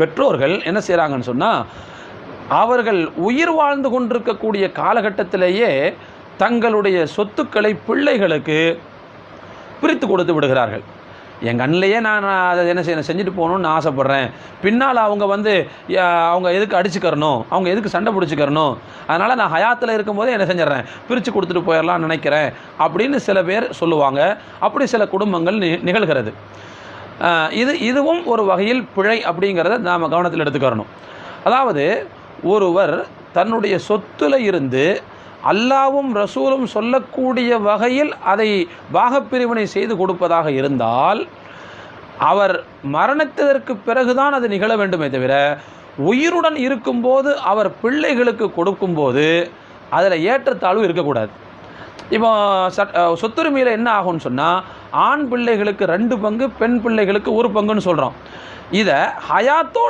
பெற்றோர்கள் என்ன செய்கிறாங்கன்னு சொன்னால் அவர்கள் உயிர் வாழ்ந்து கொண்டிருக்கக்கூடிய காலகட்டத்திலேயே தங்களுடைய சொத்துக்களை பிள்ளைகளுக்கு பிரித்து கொடுத்து விடுகிறார்கள். என் கண்ணிலேயே நான் அதை என்ன செய்யணும் செஞ்சுட்டு போகணும்னு ஆசைப்பட்றேன். பின்னால் அவங்க வந்து அவங்க எதுக்கு அடிச்சுக்கரணும் அவங்க எதுக்கு சண்டை பிடிச்சிக்கரணும் அதனால் நான் ஹயாத்தில் இருக்கும்போதே என்ன செஞ்சிடறேன்? பிரித்து கொடுத்துட்டு போயிடலாம்னு நினைக்கிறேன். அப்படின்னு சில பேர் சொல்லுவாங்க. அப்படி சில குடும்பங்கள் நி நிகழ்கிறது. இது இதுவும் ஒரு வகையில் பிழை அப்படிங்கிறத நாம் கவனத்தில் எடுத்துக்கிறணும். அதாவது ஒருவர் தன்னுடைய சொத்துல இருந்து அல்லாவும் ரசூலும் சொல்லக்கூடிய வகையில் அதை பாகப்பிரிவினை செய்து கொடுப்பதாக இருந்தால் அவர் மரணத்திற்கு பிறகுதான் அது நிகழ வேண்டுமே தவிர உயிருடன் இருக்கும்போது அவர் பிள்ளைகளுக்கு கொடுக்கும்போது அதில் ஏற்றத்தாழ்வு இருக்கக்கூடாது. இப்போ சட் சொத்துரிமையில் என்ன ஆகும்னு சொன்னால் ஆண் பிள்ளைகளுக்கு ரெண்டு பங்கு பெண் பிள்ளைகளுக்கு ஒரு பங்குன்னு சொல்கிறோம் இதை ஹயாத்தோட